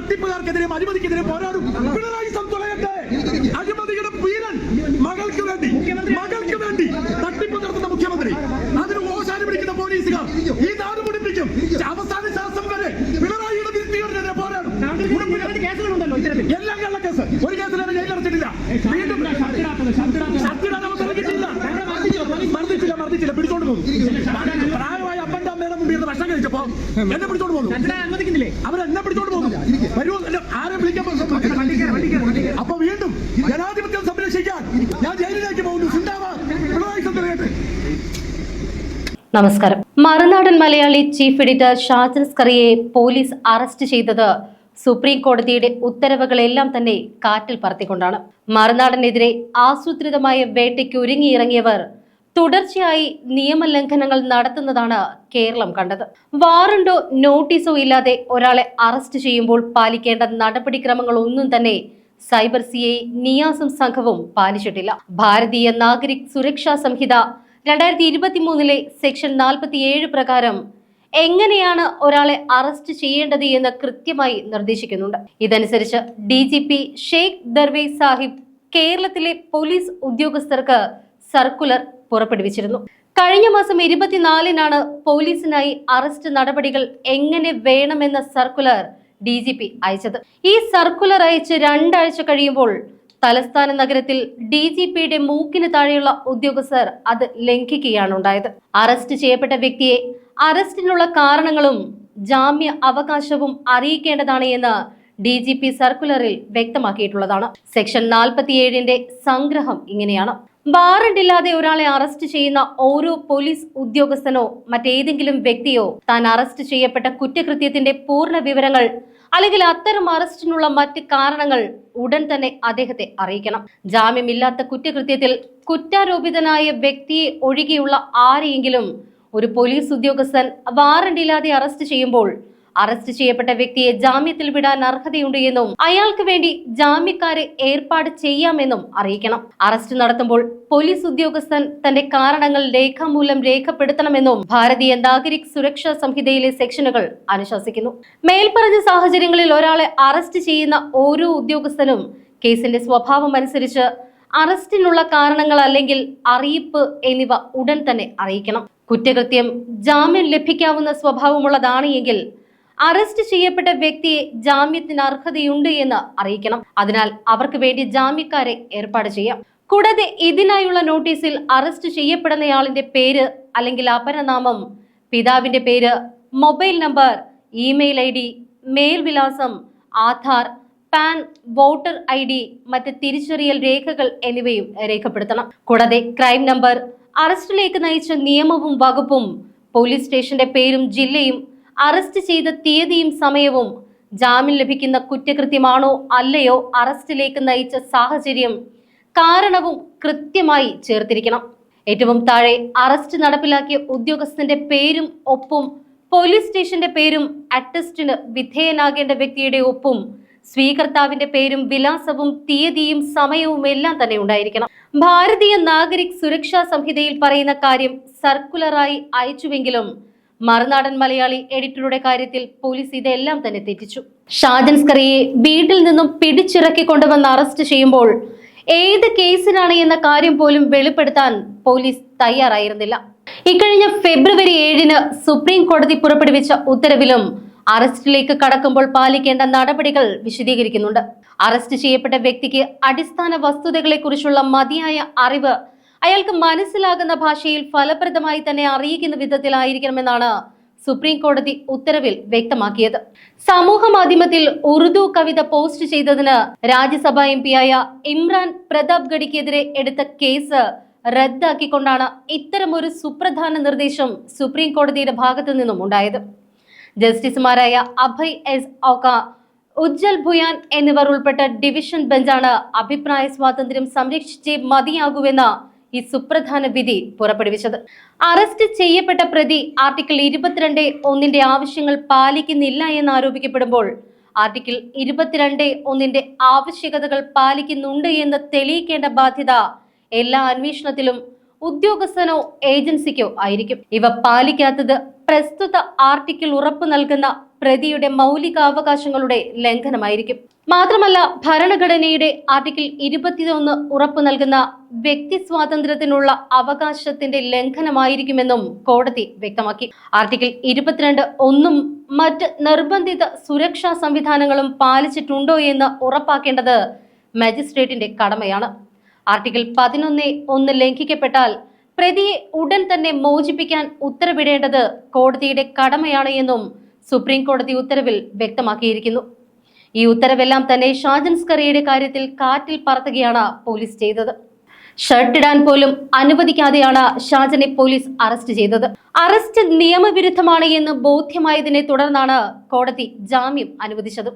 തട്ടിപ്പുകാർക്കെതിരെയും അഴിമതിക്കെതിരെ പോരാടും. പിണറായി സം തുലയട്ടെ. അഴിമതിയുടെ വീരൻ മകൾക്ക് വേണ്ടി മകൾക്ക് വേണ്ടി തട്ടിപ്പ് നടത്തുന്ന മുഖ്യമന്ത്രി. അതിന് ഓശാന പിടിക്കുന്ന പോലീസുകാർ ഈ നാട് മുടിപ്പിക്കും. അവസാന ശാസം വരെ പിണറായിയുടെ വിരുദ്ധീകരനെതിരെ പോരാടും. കേസ് എല്ലാം കള്ളക്കേസ് ഒരു കേസിലും ജയിലടച്ചിട്ടില്ല വീണ്ടും ഷർട്ടിടാൻ അവസരം കിട്ടിയില്ല മർദ്ദിച്ചില്ല മർദ്ദിച്ചില്ല പിടിച്ചോണ്ട് പോകും. പ്രായമായ ഇരുന്ന് ഭക്ഷണം കഴിച്ചപ്പോ എന്നെ പിടിച്ചോണ്ട് പോകുന്നു. അനുവദിക്കുന്നില്ലേ? അവരെന്നെ പിടിച്ചോണ്ട് പോകുന്നു. വരൂ എന്നെ ആരെ വിളിക്കാൻ അപ്പൊ വീണ്ടും ജനാധിപത്യം സംരക്ഷിക്കാൻ ഞാൻ ജയിലിലേക്ക് പോകുന്നു. സിന്ദാബാദ് പിണറായി സന്ദ്രേട്ട് നമസ്കാരം. Marunadan Malayali chief editor Shajan Skariah police arrest ചെയ്തത് സുപ്രീം കോടതിയുടെ ഉത്തരവുകളെല്ലാം തന്നെ കാറ്റിൽ പറത്തിക്കൊണ്ടാണ്. മറുനാടനെതിരെ ആസൂത്രിതമായ വേട്ടയ്ക്ക് ഒരുങ്ങിയിറങ്ങിയവർ തുടർച്ചയായി നിയമലംഘനങ്ങൾ നടത്തുന്നതാണ് കേരളം കണ്ടത്. വാറണ്ടോ നോട്ടീസോ ഇല്ലാതെ ഒരാളെ അറസ്റ്റ് ചെയ്യുമ്പോൾ പാലിക്കേണ്ട നടപടിക്രമങ്ങൾ ഒന്നും തന്നെ സൈബർ സി ഐ നിയാസും സംഘവും പാലിച്ചിട്ടില്ല. ഭാരതീയ നാഗരിക് സുരക്ഷാ സംഹിത രണ്ടായിരത്തി ഇരുപത്തി മൂന്നിലെ സെക്ഷൻ നാൽപ്പത്തിയേഴ് പ്രകാരം എങ്ങനെയാണ് ഒരാളെ അറസ്റ്റ് ചെയ്യേണ്ടത് എന്ന് കൃത്യമായി നിർദ്ദേശിക്കുന്നുണ്ട്. ഇതനുസരിച്ച് D G P Sheikh Darvesh Sahib കേരളത്തിലെ പോലീസ് ഉദ്യോഗസ്ഥർക്ക് സർക്കുലർ പുറപ്പെടുവിച്ചിരുന്നു. കഴിഞ്ഞ മാസം ഇരുപത്തിനാലിനാണ് പോലീസിനായി അറസ്റ്റ് നടപടികൾ എങ്ങനെ വേണമെന്ന സർക്കുലർ ഡി ജി പി അയച്ചത്. ഈ സർക്കുലർ അയച്ച് രണ്ടാഴ്ച കഴിയുമ്പോൾ തലസ്ഥാന നഗരത്തിൽ ഡി ജി പിയുടെ മൂക്കിന് താഴെയുള്ള ഉദ്യോഗസ്ഥർ അത് ലംഘിക്കുകയാണ് ഉണ്ടായത്. അറസ്റ്റ് ചെയ്യപ്പെട്ട വ്യക്തിയെ അറസ്റ്റിനുള്ള കാരണങ്ങളും ജാമ്യ അവകാശവും അറിയിക്കേണ്ടതാണ് എന്ന് ഡി ജി പി സർക്കുലറിൽ വ്യക്തമാക്കിയിട്ടുള്ളതാണ്. സെക്ഷൻ നാൽപ്പത്തിയേഴിന്റെ സംഗ്രഹം ഇങ്ങനെയാണ്. വാറണ്ടില്ലാതെ ഒരാളെ അറസ്റ്റ് ചെയ്യുന്ന ഓരോ പോലീസ് ഉദ്യോഗസ്ഥനോ മറ്റേതെങ്കിലും വ്യക്തിയോ താൻ അറസ്റ്റ് ചെയ്യപ്പെട്ട കുറ്റകൃത്യത്തിന്റെ പൂർണ വിവരങ്ങൾ അല്ലെങ്കിൽ അത്തരം അറസ്റ്റിനുള്ള മറ്റ് കാരണങ്ങൾ ഉടൻ തന്നെ അദ്ദേഹത്തെ അറിയിക്കണം. ജാമ്യമില്ലാത്ത കുറ്റകൃത്യത്തിൽ കുറ്റാരോപിതനായ വ്യക്തിയെ ഒഴികെയുള്ള ആരെയെങ്കിലും ഒരു പോലീസ് ഉദ്യോഗസ്ഥൻ വാറണ്ടില്ലാതെ അറസ്റ്റ് ചെയ്യുമ്പോൾ അറസ്റ്റ് ചെയ്യപ്പെട്ട വ്യക്തിയെ ജാമ്യത്തിൽ വിടാൻ അർഹതയുണ്ട് എന്നും അയാൾക്ക് വേണ്ടി ജാമ്യക്കാരെ ഏർപ്പാട് ചെയ്യാമെന്നും അറിയിക്കണം. അറസ്റ്റ് നടത്തുമ്പോൾ പോലീസ് ഉദ്യോഗസ്ഥൻ തന്റെ കാരണങ്ങൾ രേഖാമൂലം രേഖപ്പെടുത്തണമെന്നും ഭാരതീയ നാഗരിക് സുരക്ഷാ സംഹിതയിലെ സെക്ഷനുകൾ അനുശാസിക്കുന്നു. മേൽപ്പറഞ്ഞ സാഹചര്യങ്ങളിൽ ഒരാളെ അറസ്റ്റ് ചെയ്യുന്ന ഓരോ ഉദ്യോഗസ്ഥനും കേസിന്റെ സ്വഭാവം അനുസരിച്ച് അറസ്റ്റിനുള്ള കാരണങ്ങൾ അല്ലെങ്കിൽ അറിയിപ്പ് എന്നിവ ഉടൻ തന്നെ അറിയിക്കണം. കുറ്റകൃത്യം ജാമ്യം ലഭിക്കാവുന്ന സ്വഭാവമുള്ളതാണ് എങ്കിൽ അറസ്റ്റ് ചെയ്യപ്പെട്ട വ്യക്തിയെ ജാമ്യത്തിന് അർഹതയുണ്ട് എന്ന് അറിയിക്കണം. അതിനാൽ അവർക്ക് വേണ്ടി ജാമ്യക്കാരെ ഏർപ്പാട് ചെയ്യാം. കൂടാതെ ഇതിനായുള്ള നോട്ടീസിൽ അറസ്റ്റ് ചെയ്യപ്പെടുന്നയാളിന്റെ പേര് അല്ലെങ്കിൽ അപരനാമം പിതാവിന്റെ പേര് mobile number email I D മേൽവിലാസം Aadhaar PAN voter I D മറ്റ് തിരിച്ചറിയൽ രേഖകൾ എന്നിവയും രേഖപ്പെടുത്തണം. കൂടാതെ ക്രൈം നമ്പർ അറസ്റ്റിലേക്ക് നയിച്ച നിയമവും വകുപ്പും പോലീസ് സ്റ്റേഷന്റെ പേരും ജില്ലയും അറസ്റ്റ് ചെയ്ത തീയതിയും സമയവും ജാമ്യം ലഭിക്കുന്ന കുറ്റകൃത്യമാണോ അല്ലയോ അറസ്റ്റിലേക്ക് നയിച്ച സാഹചര്യം കാരണവും കൃത്യമായി ചേർത്തിരിക്കണം. ഏറ്റവും താഴെ അറസ്റ്റ് നടപ്പിലാക്കിയ ഉദ്യോഗസ്ഥന്റെ പേരും ഒപ്പും പോലീസ് സ്റ്റേഷന്റെ പേരും അറ്റസ്റ്റിന് വിധേയനാകേണ്ട വ്യക്തിയുടെ ഒപ്പും സ്വീകർത്താവിന്റെ പേരും വിലാസവും തീയതിയും സമയവും എല്ലാം തന്നെ ഉണ്ടായിരിക്കണം. ഭാരതീയ നാഗരിക് സുരക്ഷാ സംഹിതയിൽ പറയുന്ന കാര്യം സർക്കുലറായി അയച്ചുവെങ്കിലും മറുനാടൻ മലയാളി എഡിറ്ററുടെ കാര്യത്തിൽ പോലീസ് ഇതെല്ലാം തന്നെ തെറ്റിച്ചു. ഷാജൻ സ്കറിയെ വീട്ടിൽ നിന്നും പിടിച്ചിറക്കി കൊണ്ടുവന്ന് അറസ്റ്റ് ചെയ്യുമ്പോൾ ഏത് കേസിനാണ് എന്ന കാര്യം പോലും വെളിപ്പെടുത്താൻ പോലീസ് തയ്യാറായിരുന്നില്ല. ഇക്കഴിഞ്ഞ ഫെബ്രുവരി ഏഴിന് സുപ്രീം കോടതി പുറപ്പെടുവിച്ച ഉത്തരവിലും അറസ്റ്റിലേക്ക് കടക്കുമ്പോൾ പാലിക്കേണ്ട നടപടികൾ വിശദീകരിക്കുന്നുണ്ട്. അറസ്റ്റ് ചെയ്യപ്പെട്ട വ്യക്തിക്ക് അടിസ്ഥാന വസ്തുതകളെക്കുറിച്ചുള്ള മതിയായ അറിവ് അയാൾക്ക് മനസ്സിലാകുന്ന ഭാഷയിൽ ഫലപ്രദമായി തന്നെ അറിയിക്കുന്ന വിധത്തിലായിരിക്കണമെന്നാണ് സുപ്രീം കോടതി ഉത്തരവിൽ വ്യക്തമാക്കിയത്. സമൂഹ മാധ്യമത്തിൽ ഉറുദു കവിത പോസ്റ്റ് ചെയ്തതിന് രാജ്യസഭ എം ആയ ഇമ്രാൻ പ്രതാപ് ഗഡിക്കെതിരെ എടുത്ത കേസ് റദ്ദാക്കിക്കൊണ്ടാണ് ഇത്തരമൊരു സുപ്രധാന നിർദ്ദേശം സുപ്രീം കോടതിയുടെ ഭാഗത്തു നിന്നും ഉണ്ടായത്. ജസ്റ്റിസുമാരായ അഭയ് എസ് ഔക്ക ഉജ്ജൽ ഭുയാൻ എന്നിവർ ഉൾപ്പെട്ട ഡിവിഷൻ ബെഞ്ചാണ് അഭിപ്രായ സ്വാതന്ത്ര്യം സംരക്ഷിച്ചേ മതിയാകൂവെന്ന ഈ സുപ്രധാന വിധി പുറപ്പെടുവിച്ചത്. അറസ്റ്റ് ചെയ്യപ്പെട്ട പ്രതി ആർട്ടിക്കിൾ ഇരുപത്തിരണ്ട് ഒന്നിന്റെ ആവശ്യങ്ങൾ പാലിക്കുന്നില്ല എന്ന് ആരോപിക്കപ്പെടുമ്പോൾ ആർട്ടിക്കിൾ ഇരുപത്തിരണ്ട് ഒന്നിന്റെ ആവശ്യകതകൾ പാലിക്കുന്നുണ്ട് എന്ന് തെളിയിക്കേണ്ട ബാധ്യത എല്ലാ അന്വേഷണത്തിലും ഉദ്യോഗസ്ഥനോ ഏജൻസിക്കോ ആയിരിക്കും. ഇവ പാലിക്കാത്തത് പ്രസ്തുത ആർട്ടിക്കിൾ ഉറപ്പു നൽകുന്ന പ്രതിയുടെ മൗലികാവകാശങ്ങളുടെ ലംഘനമായിരിക്കും. മാത്രമല്ല ഭരണഘടനയുടെ ആർട്ടിക്കിൾ ഇരുപത്തിയൊന്ന് ഉറപ്പു നൽകുന്ന വ്യക്തി സ്വാതന്ത്ര്യത്തിനുള്ള അവകാശത്തിന്റെ ലംഘനമായിരിക്കുമെന്നും കോടതി വ്യക്തമാക്കി. ആർട്ടിക്കിൾ ഇരുപത്തിരണ്ട് ഒന്നും മറ്റ് നിർബന്ധിത സുരക്ഷാ സംവിധാനങ്ങളും പാലിച്ചിട്ടുണ്ടോ എന്ന് ഉറപ്പാക്കേണ്ടത് മജിസ്ട്രേറ്റിന്റെ കടമയാണ്. ആർട്ടിക്കിൾ പതിനൊന്ന് ഒന്ന് ലംഘിക്കപ്പെട്ടാൽ പ്രതിയെ ഉടൻ തന്നെ മോചിപ്പിക്കാൻ ഉത്തരവിടേണ്ടത് കോടതിയുടെ കടമയാണ് എന്നും സുപ്രീം കോടതി ഉത്തരവിൽ വ്യക്തമാക്കിയിരിക്കുന്നു. ഈ ഉത്തരവെല്ലാം തന്നെ ഷാജൻ സ്കറിയയുടെ കാര്യത്തിൽ കാറ്റിൽ പറത്തുകയാണ് പോലീസ് ചെയ്തത്. ഷർട്ടിടാൻ പോലും അനുവദിക്കാതെയാണ് ഷാജനെ പോലീസ് അറസ്റ്റ് ചെയ്തത്. അറസ്റ്റ് നിയമവിരുദ്ധമാണ് എന്ന് ബോധ്യമായതിനെ തുടർന്നാണ് കോടതി ജാമ്യം അനുവദിച്ചത്.